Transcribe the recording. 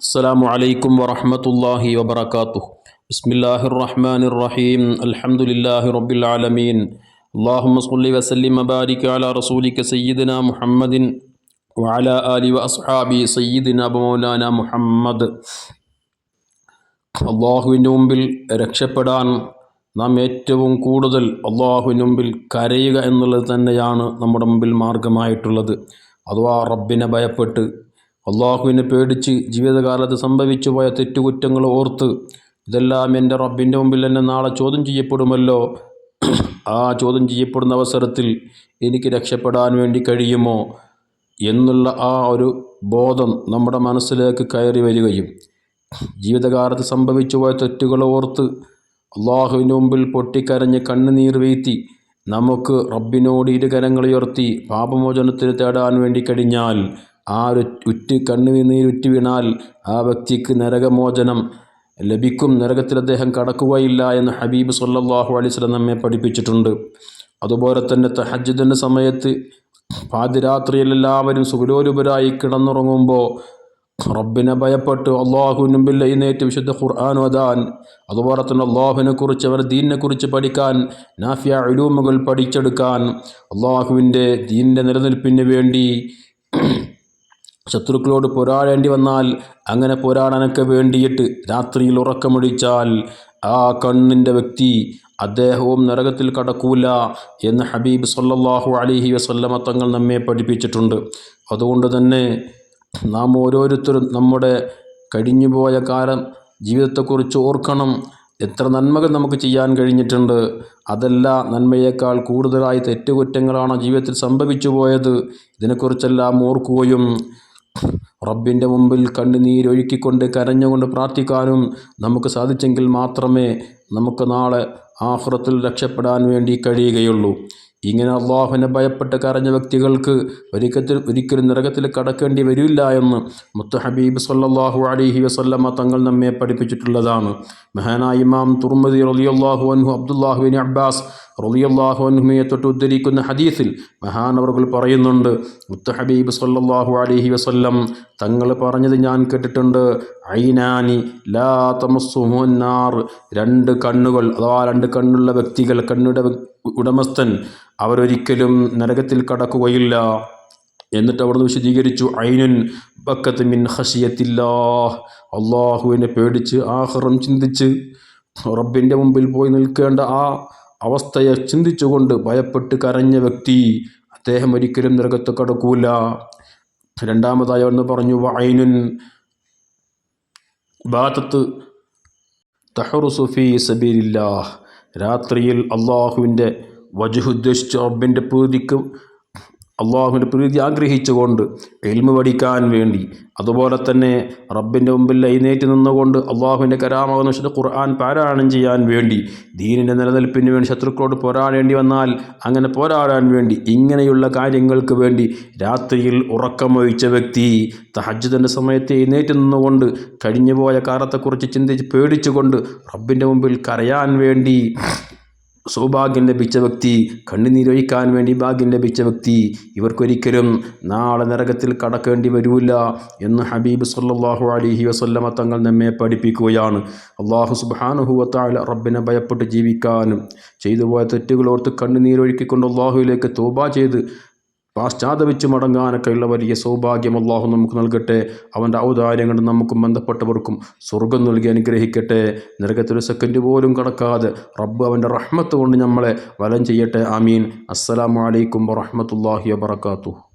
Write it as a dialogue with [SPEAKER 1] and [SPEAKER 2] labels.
[SPEAKER 1] السلام عليكم ورحمة الله وبركاته بسم الله الرحمن الرحيم الحمد لله رب العالمين اللهم صل وسلم وبارك على رسولك سيدنا محمد وعلى آله وأصحابه سيدنا ومولانا محمد അള്ളാഹുവിൻ്റെ മുമ്പിൽ രക്ഷപ്പെടാൻ നാം ഏറ്റവും കൂടുതൽ അള്ളാഹുവിൻ്റെ മുമ്പിൽ കരയുക എന്നുള്ളത് തന്നെയാണ് നമ്മുടെ മുമ്പിൽ മാർഗമായിട്ടുള്ളത് അഥവാ റബ്ബിനെ ഭയപ്പെട്ട് അള്ളാഹുവിനെ പേടിച്ച് ജീവിതകാലത്ത് സംഭവിച്ചു പോയ തെറ്റുകുറ്റങ്ങൾ ഓർത്ത് ഇതെല്ലാം എന്റെ റബ്ബിന്റെ മുമ്പിൽ എന്നെ നാളെ ചോദ്യം ചെയ്യപ്പെടുമല്ലോ. ആ ചോദ്യം ചെയ്യപ്പെടുന്ന അവസരത്തിൽ എനിക്ക് രക്ഷപ്പെടാൻ വേണ്ടി കഴിയുമോ എന്നുള്ള ആ ഒരു ബോധം നമ്മുടെ മനസ്സിലേക്ക് കയറി വരികയും ജീവിതകാലത്ത് സംഭവിച്ചു പോയ തെറ്റുകൾ ഓർത്ത് അള്ളാഹുവിന്റെ മുമ്പിൽ പൊട്ടിക്കരഞ്ഞ് കണ്ണുനീർ വീഴ്ത്തി നമുക്ക് റബ്ബിനോട് ഇരുകരങ്ങളുയർത്തി പാപമോചനത്തിന് തേടാൻ വേണ്ടി കഴിഞ്ഞാൽ ആ ഒരു ഉറ്റ് കണ്ണുനീരുറ്റ് വീണാൽ ആ വ്യക്തിക്ക് നരകമോചനം ലഭിക്കും. നരകത്തിൽ അദ്ദേഹം കടക്കുകയില്ല എന്ന് ഹബീബ് സല്ലാഹു അലൈസ്ലം നമ്മെ പഠിപ്പിച്ചിട്ടുണ്ട്. അതുപോലെ തന്നെ തഹജ്ജുദിന്റെ സമയത്ത് പാതിരാത്രിയിൽ എല്ലാവരും സുഖലോലുപരായി കിടന്നുറങ്ങുമ്പോൾ റബ്ബിനെ ഭയപ്പെട്ട് അള്ളാഹുവിന് മുമ്പിൽ വിശുദ്ധ ഖുർആൻ ഓതാൻ അതുപോലെ തന്നെ അള്ളാഹുവിനെ കുറിച്ച് അവരുടെ ദീനിനെ കുറിച്ച് പഠിക്കാൻ നാഫിയ അലൂമുകൾ പഠിച്ചെടുക്കാൻ അള്ളാഹുവിന്റെ ദീനിന്റെ നിലനിൽപ്പിന് വേണ്ടി ശത്രുക്കളോട് പോരാടേണ്ടി വന്നാൽ അങ്ങനെ പോരാടാനൊക്കെ വേണ്ടിയിട്ട് രാത്രിയിൽ ഉറക്കമൊഴിച്ചാൽ ആ കണ്ണിന്റെ വ്യക്തി അദ്ദേഹവും നരകത്തിൽ കടക്കൂല എന്ന് ഹബീബ് സല്ലാഹു അലിഹി വസല്ലമ തങ്ങൾ നമ്മെ പഠിപ്പിച്ചിട്ടുണ്ട്. അതുകൊണ്ട് തന്നെ നാം ഓരോരുത്തരും നമ്മുടെ കഴിഞ്ഞുപോയ കാലം ജീവിതത്തെക്കുറിച്ച് ഓർക്കണം. എത്ര നന്മകൾ നമുക്ക് ചെയ്യാൻ കഴിഞ്ഞിട്ടുണ്ട്. അതല്ല നന്മയേക്കാൾ കൂടുതലായി തെറ്റുകുറ്റങ്ങളാണ് ജീവിതത്തിൽ സംഭവിച്ചു പോയത് ഇതിനെക്കുറിച്ചെല്ലാം ഓർക്കുകയും റബ്ബിന്റെ മുമ്പിൽ കണ്ണുനീരൊഴുക്കിക്കൊണ്ട് കരഞ്ഞുകൊണ്ട് പ്രാർത്ഥിക്കാനും നമുക്ക് സാധിച്ചെങ്കിൽ മാത്രമേ നമുക്ക് നാളെ ആഹ്റത്തിൽ രക്ഷപ്പെടാൻ വേണ്ടി കഴിയുകയുള്ളൂ. ഇങ്ങനെ അള്ളാഹുവിനെ ഭയപ്പെട്ട് കരഞ്ഞ വ്യക്തികൾക്ക് ഒരിക്കത്തിൽ ഒരിക്കലും നരകത്തിൽ കടക്കേണ്ടി വരില്ല എന്ന് മുത്ത ഹബീബ് സല്ലാഹു അലിഹി വസല്ലമ്മ തങ്ങൾ നമ്മെ പഠിപ്പിച്ചിട്ടുള്ളതാണ്. മഹാനായ ഇമാം തുർമദി റലിയല്ലാഹു അൻഹു അബ്ദുല്ലാഹുബിൻ അബ്ബാസ് റലിയല്ലാഹു അൻഹുമയെ തൊട്ട് ഉദ്ധരിക്കുന്ന ഹദീസിൽ മഹാനവറുകൾ പറയുന്നുണ്ട് മുത്ത ഹബീബ് സല്ലാഹു അലഹി വസ്ല്ലം തങ്ങൾ പറഞ്ഞത് ഞാൻ കേട്ടിട്ടുണ്ട് ഐനാനി ലാ തമസ്സുമുന്നാർ രണ്ട് കണ്ണുകൾ അഥവാ രണ്ട് കണ്ണുള്ള വ്യക്തികൾ കണ്ണുടെ ഉടമസ്ഥൻ അവരൊരിക്കലും നരകത്തിൽ കടക്കുകയില്ല. എന്നിട്ട് അവിടുന്ന് വിശദീകരിച്ചു ഐനുൻ ബക്കത്ത് മിൻ ഹഷിയത്തില്ലാ അള്ളാഹുവിനെ പേടിച്ച് ആഹ്റം ചിന്തിച്ച് റബ്ബിന്റെ മുമ്പിൽ പോയി നിൽക്കേണ്ട ആ അവസ്ഥയെ ചിന്തിച്ചുകൊണ്ട് ഭയപ്പെട്ട് കരഞ്ഞ വ്യക്തി അദ്ദേഹം ഒരിക്കലും നരകത്ത് കടക്കൂല. രണ്ടാമതായി ഒന്ന് പറഞ്ഞു വൈനുൻ ബാത്തത്ത് തഹറുസുഫി സബീലില്ലാഹ്. രാത്രിയിൽ അള്ളാഹുവിന്റെ വജുഹുദ്ദേശിച്ച് റബ്ബിന്റെ പ്രീതിക്ക് അള്ളാഹുവിന്റെ പ്രീതി ആഗ്രഹിച്ചുകൊണ്ട് എൽമ പഠിക്കാൻ വേണ്ടി. അതുപോലെ തന്നെ റബ്ബിന്റെ മുമ്പിൽ എഴുന്നേറ്റ് നിന്നുകൊണ്ട് അള്ളാഹുവിന്റെ കരാമാകുന്ന ഖുർആൻ പാരായണം ചെയ്യാൻ വേണ്ടി. ദീനിന്റെ നിലനിൽപ്പിന് വേണ്ടി ശത്രുക്കളോട് പോരാടേണ്ടി വന്നാൽ അങ്ങനെ പോരാടാൻ വേണ്ടി ഇങ്ങനെയുള്ള കാര്യങ്ങൾക്ക് വേണ്ടി രാത്രിയിൽ ഉറക്കമൊഴിച്ച വ്യക്തി തഹജ്ജുദിന്റെ സമയത്ത് എഴുന്നേറ്റ് നിന്നുകൊണ്ട് കഴിഞ്ഞുപോയ കാലത്തെക്കുറിച്ച് ചിന്തിച്ച് പേടിച്ചുകൊണ്ട് റബ്ബിന്റെ മുമ്പിൽ കരയാൻ വേണ്ടി സൗഭാഗ്യം ലഭിച്ച വ്യക്തി കണ്ണുനീരൊഴിക്കാൻ വേണ്ടി ഭാഗ്യം ലഭിച്ച വ്യക്തി ഇവർക്കൊരിക്കലും നാളെ നരകത്തിൽ കടക്കേണ്ടി വരൂല എന്ന് ഹബീബ് സല്ലാഹു അലിഹി വസല്ലമ തങ്ങൾ നമ്മെ പഠിപ്പിക്കുകയാണ്. അള്ളാഹു സുബാനുഹുവത്താല റബ്ബിനെ ഭയപ്പെട്ട് ജീവിക്കാനും ചെയ്തു പോയ തെറ്റുകളോർത്ത് കണ്ണുനീരൊഴുക്കിക്കൊണ്ട് അള്ളാഹുവിലേക്ക് തോബ ചെയ്ത് പാശ്ചാത്തപിച്ച് മടങ്ങാനൊക്കെയുള്ള വലിയ സൗഭാഗ്യം അള്ളാഹു നമുക്ക് നൽകട്ടെ. അവന്റെ ഔദാര്യങ്ങൾ നമുക്കും ബന്ധപ്പെട്ടവർക്കും സ്വർഗം നൽകി അനുഗ്രഹിക്കട്ടെ. നരകത്തൊരു സെക്കൻഡ് പോലും കടക്കാതെ റബ്ബ് അവന്റെ റഹ്മത്ത് കൊണ്ട് നമ്മളെ വലം ചെയ്യട്ടെ. ആമീൻ. അസ്സലാമലൈക്കും വറഹമത്തല്ലാഹി വാത്തു